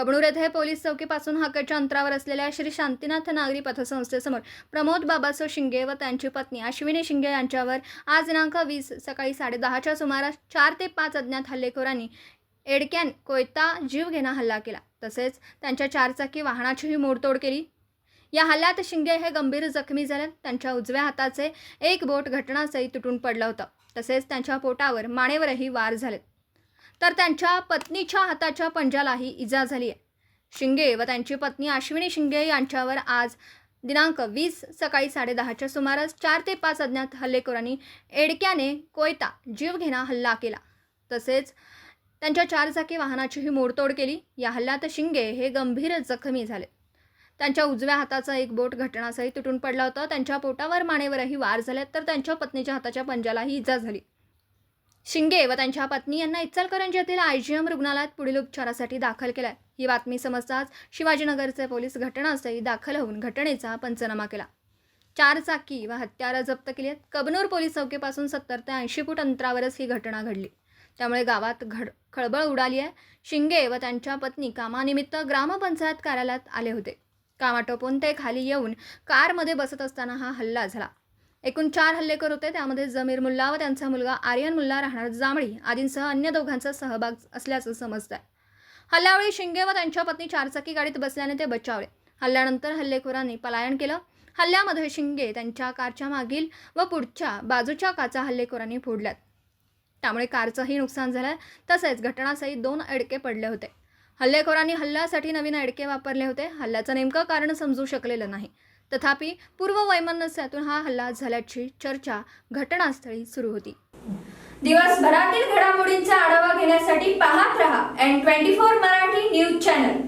कबणूर येथे पोलीस चौकीपासून हाकेच्या अंतरावर असलेल्या श्री शांतीनाथ नागरी पथसंस्थेसमोर प्रमोद बाबासो शिंगे व त्यांची पत्नी अश्विनी शिंगे यांच्यावर आज दिनांक वीस सकाळी साडेदहाच्या सुमारास चार ते पाच अज्ञात हल्लेखोरांनी एडक्यान कोयता जीवघेणा हल्ला केला. तसेच त्यांच्या चारचाकी वाहनाचीही मोडतोड केली. या हल्ल्यात शिंगे हे गंभीर जखमी झाले. त्यांच्या उजव्या हाताचे एक बोट घटनास्थळी तुटून पडलं होतं. तसेच त्यांच्या पोटावर मानेवरही वार झालेत. तर त्यांच्या पत्नीच्या हाताच्या पंजालाही इजा झाली आहे. शिंगे व त्यांची पत्नी अश्विनी शिंगे यांच्यावर आज दिनांक वीस सकाळी साडेदहाच्या सुमारास चार ते पाच अज्ञात हल्लेखोरांनी एडक्याने कोयता जीवघेणा हल्ला केला. तसेच त्यांच्या चारचाकी वाहनाचीही मोडतोड केली. या हल्ल्यात शिंगे हे गंभीर जखमी झाले. त्यांच्या उजव्या हाताचा एक बोट घटनासही तुटून पडला होता. त्यांच्या पोटावर मानेवरही वार झाले तर त्यांच्या पत्नीच्या हाताच्या पंजालाही इजा झाली. शिंगे व त्यांच्या पत्नी यांना इचलकरंजी येथील आयजीएम रुग्णालयात पुढील उपचारासाठी दाखल केलाय. ही बातमी समजताच शिवाजीनगरचे पोलीस घटनास्थळी दाखल होऊन घटनेचा पंचनामा केला. चार चाकी व हत्यारं जप्त केली आहेत कबनूर पोलीस चौकीपासून सत्तर ते ऐंशी फूट अंतरावरच ही घटना घडली. त्यामुळे गावात घड खळबळ उडाली आहे. शिंगे व त्यांच्या पत्नी कामानिमित्त ग्रामपंचायत कार्यालयात आले होते. कामाटोपून ते खाली येऊन कारमध्ये बसत असताना हा हल्ला झाला. एकूण चार हल्लेखोर होते. त्यामध्ये जमीर मुल्ला व त्यांचा मुलगा आर्यन मुल्ला राहणार जांभळी आदींसह अन्य दोघांचा सहभाग असल्याचं समजत आहे हल्ल्यावेळी शिंगे व त्यांच्या पत्नी चारचाकी गाडीत बसल्याने ते बचावले. हल्ल्यानंतर हल्लेखोरांनी पलायन केलं. हल्ल्यामध्ये शिंगे त्यांच्या कारच्या मागील व पुढच्या बाजूच्या काचा हल्लेखोरांनी फोडल्यात. त्यामुळे कारचंही नुकसान झालं. तसेच घटनासहित दोन अडके पडले होते. हल्लेखोरांनी हल्ल्यासाठी नवीन अडके वापरले होते. हल्ल्याचं नेमकं कारण समजू शकलेलं नाही. तथापि पूर्व वैमनस्यातून हा हल्ला झाल्याची चर्चा घटनास्थळी सुरू होती. दिवसभरातील घडामोडींचा आढावा घेण्यासाठी पाहत रहा N twenty four Marathi news channel